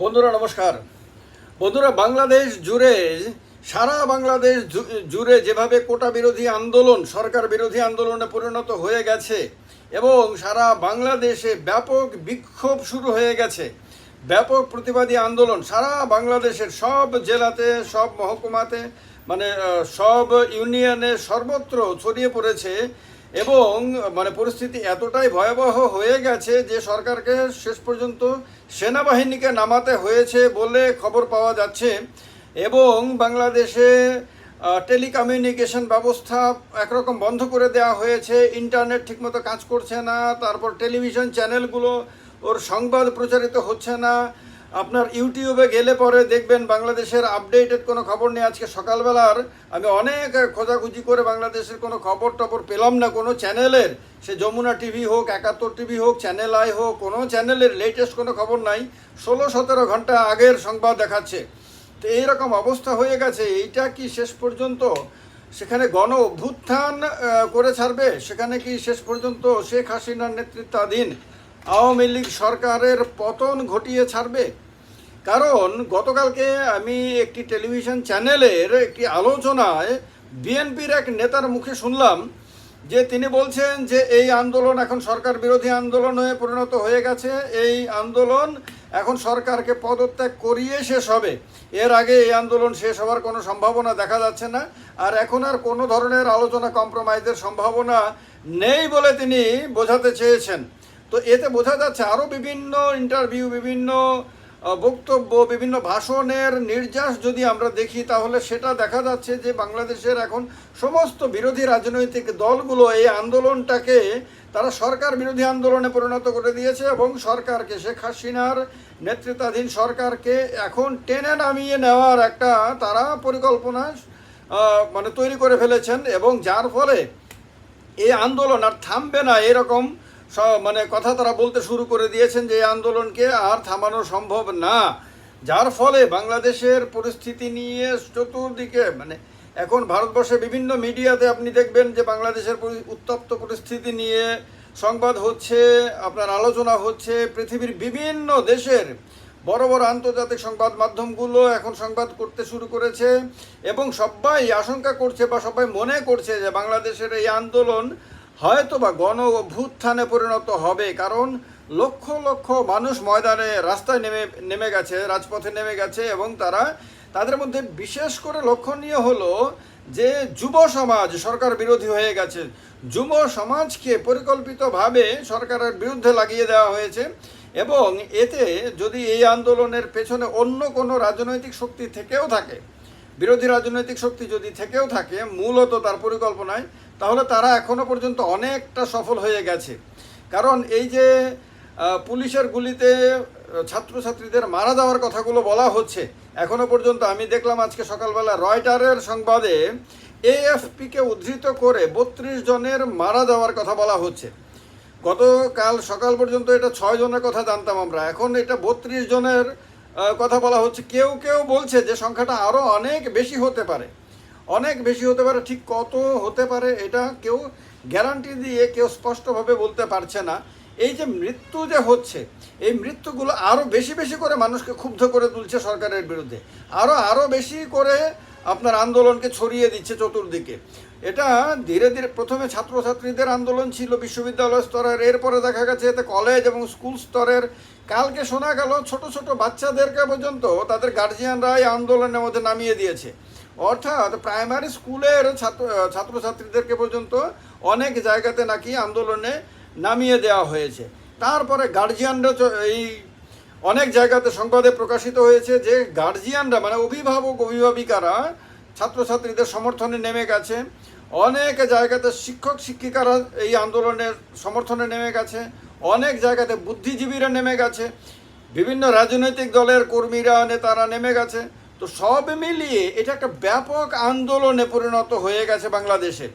বন্ধুরা, নমস্কার। বন্ধুরা, বাংলাদেশ জুড়ে, সারা বাংলাদেশ জুড়ে যেভাবে কোটা বিরোধী আন্দোলন, সরকার বিরোধী আন্দোলনে পরিণত হয়ে গেছে এবং সারা বাংলাদেশে ব্যাপক বিক্ষোভ শুরু হয়ে গেছে, ব্যাপক প্রতিবাদী আন্দোলন, সারা বাংলাদেশের সব জেলাতে, সব মহকুমাতে মানে সব ইউনিয়নে সর্বত্র ছড়িয়ে পড়েছে এবং মানে পরিস্থিতি এতটাই ভয়াবহ হয়ে গেছে যে সরকারকে শেষ পর্যন্ত সেনাবাহিনীকে নামাতে হয়েছে বলে খবর পাওয়া যাচ্ছে। এবং বাংলাদেশে টেলিকমিউনিকেশন ব্যবস্থা একরকম বন্ধ করে দেওয়া হয়েছে। ইন্টারনেট ঠিকমতো কাজ করছে না, তারপর টেলিভিশন চ্যানেলগুলো ওর সংবাদ প্রচারিত হচ্ছে না। আপনার ইউটিউবে গেলে পরে দেখবেন বাংলাদেশের আপডেটেড কোনো খবর নেই আজকে সকালবেলার আমি অনেক খোঁজাখুঁজি করে বাংলাদেশের কোনো খবর টবর পেলাম না কোনো চ্যানেলের। সে যমুনা টিভি হোক, একাত্তর টিভি হোক, চ্যানেল আই হোক, কোনো চ্যানেলের লেটেস্ট কোনো খবর নাই। ষোলো সতেরো ঘণ্টা আগের সংবাদ দেখাচ্ছে। তো এইরকম অবস্থা হয়ে গেছে, এইটা কি শেষ পর্যন্ত সেখানে গণ অভ্যুত্থান করে ছাড়বে? সেখানে কি শেষ পর্যন্ত শেখ হাসিনার নেতৃত্বাধীন আওয়ামী লীগ সরকারের পতন ঘটিয়ে ছাড়বে? কারণ গতকালকে আমি একটি টেলিভিশন চ্যানেলের একটি আলোচনায় বিএনপির এক নেতার মুখে শুনলাম যে তিনি বলছেন যে এই আন্দোলন এখন সরকার বিরোধী আন্দোলন হয়ে পরিণত হয়ে গেছে। এই আন্দোলন এখন সরকারকে পদত্যাগ করিয়ে শেষ হবে। এর আগে এই আন্দোলন শেষ হওয়ার কোনো সম্ভাবনা দেখা যাচ্ছে না। আর এখন আর কোনো ধরনের আলোচনা কম্প্রোমাইজের সম্ভাবনা নেই বলে তিনি বোঝাতে চেয়েছেন। তো এতে বোঝা যাচ্ছে আরও বিভিন্ন ইন্টারভিউ, বিভিন্ন বক্তব্য, বিভিন্ন ভাষণের নির্যাস যদি আমরা দেখি, তাহলে সেটা দেখা যাচ্ছে যে বাংলাদেশের এখন সমস্ত বিরোধী রাজনৈতিক দলগুলো এই আন্দোলনটাকে তারা সরকার বিরোধী আন্দোলনে পরিণত করে দিয়েছে এবং সরকারকে, শেখ হাসিনার নেতৃত্বাধীন সরকারকে এখন টেনে নামিয়ে নেওয়ার একটা তারা পরিকল্পনা মানে তৈরি করে ফেলেছেন এবং যার ফলে এই আন্দোলন আর থামবে না এরকম মানে কথা তারা বলতে শুরু করে দিয়েছেন যে আন্দোলনকে আর থামানো সম্ভব না। যার ফলে বাংলাদেশের পরিস্থিতি নিয়ে চতুর্দিকে মানে এখন ভারতবর্ষে বিভিন্ন মিডিয়াতে আপনি দেখবেন যে বাংলাদেশের উত্তপ্ত পরিস্থিতি নিয়ে সংবাদ হচ্ছে, আপনার আলোচনা হচ্ছে, পৃথিবীর বিভিন্ন দেশের বড় বড় আন্তর্জাতিক সংবাদ মাধ্যমগুলো এখন সংবাদ করতে শুরু করেছে এবং সবাই আশঙ্কা করছে বা সবাই মনে করছে যে বাংলাদেশের এই আন্দোলন হয়তো বা গণ অভ্যুত্থানে পরিণত হবে, কারণ লক্ষ লক্ষ মানুষ ময়দানে রাস্তায় নেমে নেমে গেছে, রাজপথে নেমে গেছে, এবং তারা তাদের মধ্যে বিশেষ করে লক্ষণীয় হলো যে যুব সমাজ সরকার বিরোধী হয়ে গেছে। যুব সমাজকে পরিকল্পিতভাবে সরকারের বিরুদ্ধে লাগিয়ে দেওয়া হয়েছে, এবং এতে যদি এই আন্দোলনের পেছনে অন্য কোনো রাজনৈতিক শক্তি থেকেও থাকে, বিরোধী রাজনৈতিক শক্তি যদি থেকেও থাকে, মূলত তার পরিকল্পনায় তাহলে তারা এখনও পর্যন্ত অনেকটা সফল হয়ে গেছে। কারণ এই যে পুলিশের গুলিতে ছাত্রছাত্রীদের মারা যাওয়ার কথাগুলো বলা হচ্ছে, এখনও পর্যন্ত আমি দেখলাম আজকে সকালবেলা রয়টারের সংবাদে এএফপিকে উদ্ধৃত করে বত্রিশ জনের মারা যাওয়ার কথা বলা হচ্ছে। গতকাল সকাল পর্যন্ত এটা ছয় জনের কথা জানতাম আমরা। এখন এটা বত্রিশ জনের কথা বলা হচ্ছে। কেউ কেউ বলছে যে সংখ্যাটা আরও অনেক বেশি হতে পারে। অনেক বেশি হতে পারে, ঠিক কত হতে পারে এটা কেউ গ্যারান্টি দিয়ে কেউ স্পষ্টভাবে বলতে পারছে না। এই যে মৃত্যু যে হচ্ছে, এই মৃত্যুগুলো আরও বেশি বেশি করে মানুষকে ক্ষুব্ধ করে তুলছে সরকারের বিরুদ্ধে। আরও আরও বেশি করে আপনার আন্দোলনকে ছড়িয়ে দিচ্ছে চতুর্দিকে। এটা ধীরে ধীরে প্রথমে ছাত্রছাত্রীদের আন্দোলন ছিল বিশ্ববিদ্যালয় স্তরের, এরপরে দেখা গেছে এতে কলেজ এবং স্কুল স্তরের। কালকে শোনা গেল ছোট ছোট বাচ্চাদেরকে পর্যন্ত তাদের গার্জিয়ানরা এই আন্দোলনের মধ্যে নামিয়ে দিয়েছে। অর্থাৎ প্রাইমারি স্কুলের ছাত্র ছাত্রছাত্রীদেরকে পর্যন্ত অনেক জায়গাতে নাকি আন্দোলনে নামিয়ে দেওয়া হয়েছে। তারপরে গার্জিয়ানরা এই অনেক জায়গাতে সংবাদে প্রকাশিত হয়েছে যে গার্জিয়ানরা মানে অভিভাবক, অভিভাবিকারা ছাত্রছাত্রীদের সমর্থনে নেমে গেছে। অনেক জায়গাতে শিক্ষক, শিক্ষিকারা এই আন্দোলনের সমর্থনে নেমে গেছে। অনেক জায়গাতে বুদ্ধিজীবীরা নেমে গেছে। বিভিন্ন রাজনৈতিক দলের কর্মীরা, নেতারা নেমে গেছে। তো সব মিলিয়ে এটা একটা ব্যাপক আন্দোলনে পরিণত হয়ে গেছে বাংলাদেশে।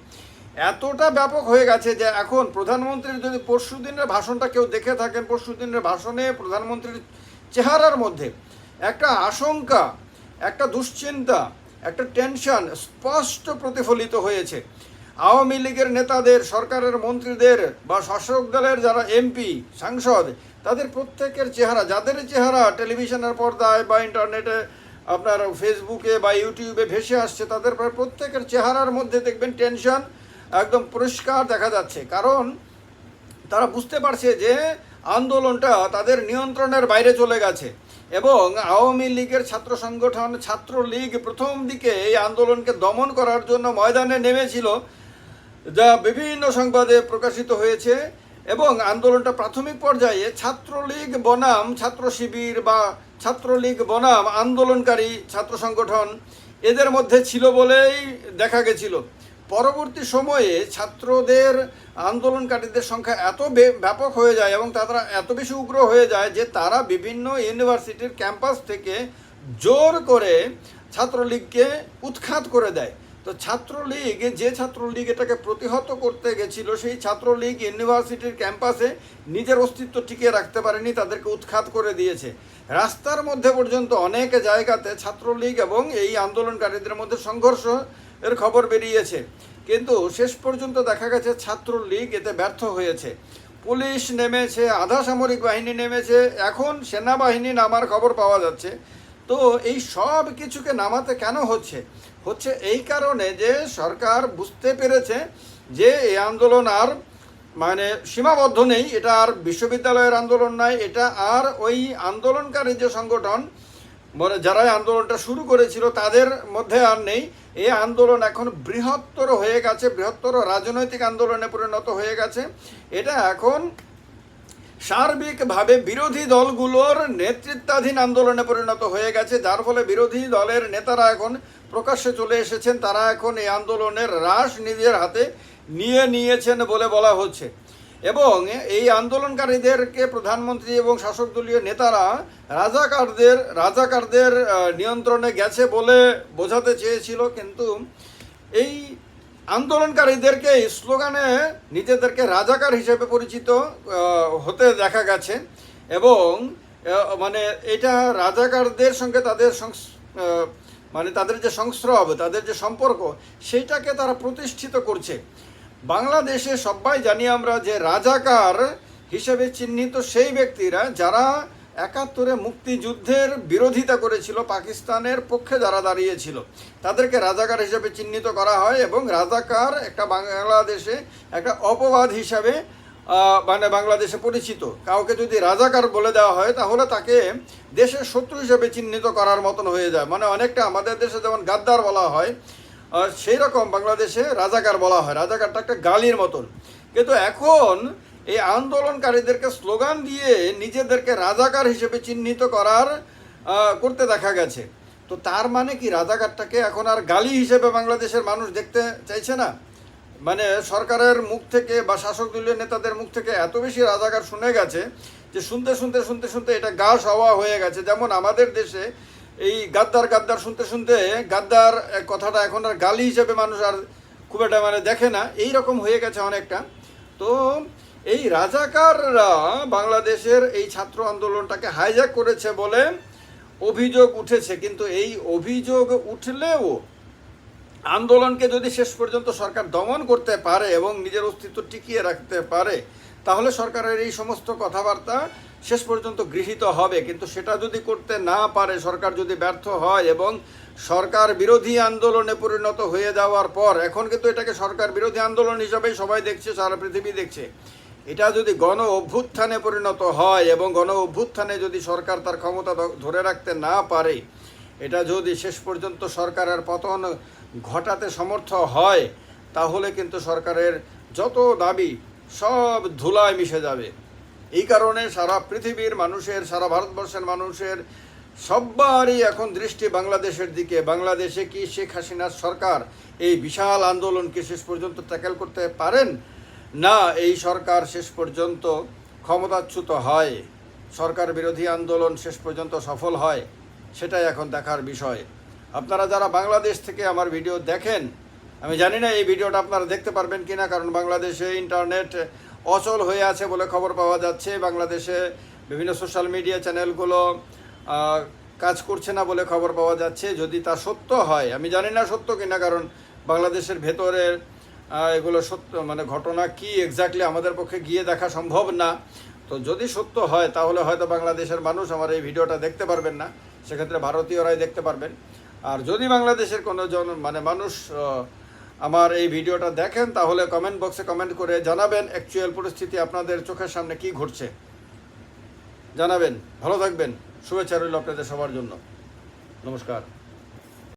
এতটা ব্যাপক হয়ে গেছে যে এখন প্রধানমন্ত্রীর যদি পরশু দিনের ভাষণটা কেউ দেখে থাকেন, পরশু দিনের ভাষণে প্রধানমন্ত্রীর চেহারার মধ্যে একটা আশঙ্কা, একটা দুশ্চিন্তা, একটা টেনশন স্পষ্ট প্রতিফলিত হয়েছে। আওয়ামী লীগের নেতাদের, সরকারের মন্ত্রীদের বা শাসক দলের যারা এমপি, সাংসদ, তাদের প্রত্যেকের চেহারা, যাদের চেহারা টেলিভিশনের পর্দায় বা ইন্টারনেটে আপনার ফেসবুকে বা ইউটিউবে ভেসে আসছে, তাদের প্রায় প্রত্যেকের চেহারার মধ্যে দেখবেন টেনশন, একদম পরিষ্কার দেখা যাচ্ছে। কারণ তারা বুঝতে পারছে যে আন্দোলনটা তাদের নিয়ন্ত্রণের বাইরে চলে গেছে এবং আওয়ামী লীগের ছাত্র সংগঠন ছাত্র লীগ প্রথম দিকে এই আন্দোলনকে দমন করার জন্য ময়দানে নেমেছিল, যা বিভিন্ন সংবাদে প্রকাশিত হয়েছে এবং আন্দোলনটা প্রাথমিক পর্যায়ে ছাত্রলীগ বনাম, ছাত্র শিবির বা ছাত্রলীগ বনাম আন্দোলনকারী ছাত্র সংগঠন এদের মধ্যে ছিল বলেই দেখা গেছিল। পরবর্তী সময়ে ছাত্রদের আন্দোলনকারীদের সংখ্যা এত ব্যাপক হয়ে যায় এবং তারা এত বেশি উগ্র হয়ে যায় যে তারা বিভিন্ন ইউনিভার্সিটির ক্যাম্পাস থেকে জোর করে ছাত্রলীগকে উৎখাত করে দেয়। তো ছাত্রলীগ যে ছাত্রলীগ এটাকে প্রতিহত করতে গেছিল, সেই ছাত্রলীগ ইউনিভার্সিটির ক্যাম্পাসে নিজের অস্তিত্ব টিকিয়ে রাখতে পারেনি, তাদেরকে উৎখাত করে দিয়েছে। রাস্তার মধ্যে পর্যন্ত অনেক জায়গাতে ছাত্রলীগ এবং এই আন্দোলনকারীদের মধ্যে সংঘর্ষ এর খবর বেরিয়েছে। কিন্তু শেষ পর্যন্ত দেখা গেছে ছাত্রলীগ এতে ব্যর্থ হয়েছে। পুলিশ নেমেছে, আধা সামরিক বাহিনী নেমেছে, এখন সেনাবাহিনী নামার খবর পাওয়া যাচ্ছে। তো এই সব কিছুকে নামাতে কেন হচ্ছে? হচ্ছে এই কারণে যে সরকার বুঝতে পেরেছে যে এই আন্দোলন আর মানে সীমাবদ্ধ নেই, এটা আর বিশ্ববিদ্যালয়ের আন্দোলন নয়, এটা আর ওই আন্দোলনকারী যে সংগঠন মানে যারা এই আন্দোলনটা শুরু করেছিল তাদের মধ্যে আর নেই। এই আন্দোলন এখন বৃহত্তর হয়ে গেছে, বৃহত্তর রাজনৈতিক আন্দোলনে পরিণত হয়ে গেছে। এটা এখন সার্বিকভাবে বিরোধী দলগুলোর নেতৃত্বাধীন আন্দোলনে পরিণত হয়ে গেছে, যার ফলে বিরোধী দলের নেতারা এখন প্রকাশ্যে চলে এসেছেন। তারা এখন এই আন্দোলনের রাশ নিজের হাতে নিয়ে নিয়েছেন বলে বলা হচ্ছে। এবং এই আন্দোলনকারীদেরকে প্রধানমন্ত্রী এবং শাসক দলীয় নেতারা রাজাকারদের রাজাকারদের নিয়ন্ত্রণে গেছে বলে বোঝাতে চেয়েছিল। কিন্তু এই আন্দোলনকারীদেরকে স্লোগানে নিজেদেরকে রাজাকার হিসেবে পরিচিত হতে দেখা গেছে এবং মানে এটা রাজাকারদের সঙ্গে তাদের মানে তাদের যে সংস্রব, তাদের যে সম্পর্ক সেইটাকে তারা প্রতিষ্ঠিত করছে। বাংলাদেশে সবাই জানি আমরা যে রাজাকার হিসেবে চিহ্নিত সেই ব্যক্তিরা যারা একাত্তরে মুক্তিযুদ্ধের বিরোধিতা করেছিল পাকিস্তানের পক্ষে যারা দাঁড়িয়েছিল। তাদেরকে রাজাকার হিসেবে চিহ্নিত করা হয় এবং রাজাকার একটা বাংলাদেশে একটা অপবাদ হিসাবে মানে বাংলাদেশে পরিচিত। কাউকে যদি রাজাকার বলে দেওয়া হয়, তাহলে তাকে দেশের শত্রু হিসেবে চিহ্নিত করার মতন হয়ে যায়। মানে অনেকটা আমাদের দেশে যেমন গাদ্দার বলা হয় সেই রকম বাংলাদেশে রাজাকার বলা হয়। রাজাকারটা একটা গালির মতন। কিন্তু এখন এই আন্দোলনকারীদেরকে স্লোগান দিয়ে নিজেদেরকে রাজাকার হিসেবে চিহ্নিত করার করতে দেখা গেছে। তো তার মানে কি রাজাকারটাকে এখন আর গালি হিসেবে বাংলাদেশের মানুষ দেখতে চাইছে না? মানে সরকারের মুখ থেকে বা শাসক দলীয় নেতাদের মুখ থেকে এত বেশি রাজাকার শুনে গেছে যে শুনতে শুনতে শুনতে শুনতে এটা গা সওয়া হয়ে গেছে। যেমন আমাদের দেশে এই গাদ্দার গাদ্দার শুনতে শুনতে গাদ্দার কথাটা এখন আর গালি হিসেবে মানুষ আর খুব একটা মানে দেখে না। এই রকম হয়ে গেছে অনেকটা। তো এই রাজাকাররা বাংলাদেশের এই ছাত্র আন্দোলনটাকে হাইজ্যাক করেছে বলে অভিযোগ উঠেছে। কিন্তু এই অভিযোগ উঠলেও আন্দোলনকে যদি শেষ পর্যন্ত সরকার দমন করতে পারে এবং নিজের অস্তিত্ব টিকিয়ে রাখতে পারে, তাহলে সরকারের এই সমস্ত কথাবার্তা শেষ পর্যন্ত গৃহীত হবে। কিন্তু সেটা যদি করতে না পারে, সরকার যদি ব্যর্থ হয় এবং সরকার বিরোধী আন্দোলনে পরিণত হয়ে যাওয়ার পর, এখন কিন্তু এটাকে সরকার বিরোধী আন্দোলন হিসাবেই সবাই দেখছে, সারা পৃথিবী দেখছে। এটা যদি গণ অভ্যুত্থানে পরিণত হয় এবং গণ অভ্যুত্থানে যদি সরকার তার ক্ষমতা ধরে রাখতে না পারে, এটা যদি শেষ পর্যন্ত সরকারের পতন ঘটাতে সমর্থ হয়, তাহলে কিন্তু সরকারের যত দাবি সব ধুলায় মিশে যাবে। এই কারণে সারা পৃথিবীর মানুষের, সারা ভারতবর্ষের মানুষের সবারই এখন দৃষ্টি বাংলাদেশের দিকে। বাংলাদেশে কি শেখ হাসিনার সরকার এই বিশাল আন্দোলনকে শেষ পর্যন্ত ট্যাকেল করতে পারেন? না, এই সরকার শেষ পর্যন্ত ক্ষমতাচ্যুত হয়। সরকার বিরোধী আন্দোলন শেষ পর্যন্ত সফল হয়, সেটাই এখন দেখার বিষয়। আপনারা যারা বাংলাদেশ থেকে আমার ভিডিও দেখেন, আমি জানি না এই ভিডিওটা আপনারা দেখতে পারবেন কি না কারণ বাংলাদেশে ইন্টারনেট অচল হয়ে আছে বলে খবর পাওয়া যাচ্ছে। বাংলাদেশে বিভিন্ন সোশ্যাল মিডিয়া চ্যানেলগুলো কাজ করছে না বলে খবর পাওয়া যাচ্ছে। যদি তা সত্য হয়, আমি জানি না সত্য কিনা, কারণ বাংলাদেশের ভেতরের এগুলো সত্য মানে ঘটনা কি এক্স্যাক্টলি আমাদের পক্ষে গিয়ে দেখা সম্ভব না। তো যদি সত্য হয়, তাহলে হয়তো বাংলাদেশের মানুষ আমার এই ভিডিওটা দেখতে পারবেন না। সেক্ষেত্রে ভারতীয়রাই দেখতে পারবেন। আর যদি বাংলাদেশের কোনো জন মানে মানুষ আমার এই ভিডিওটা দেখেন, তাহলে কমেন্ট বক্সে কমেন্ট করে জানাবেন অ্যাকচুয়াল পরিস্থিতি আপনাদের চোখের সামনে কি ঘটছে। জানাবেন। ভালো থাকবেন। শুভেচ্ছা রইল আপনাদের সবার জন্য। নমস্কার।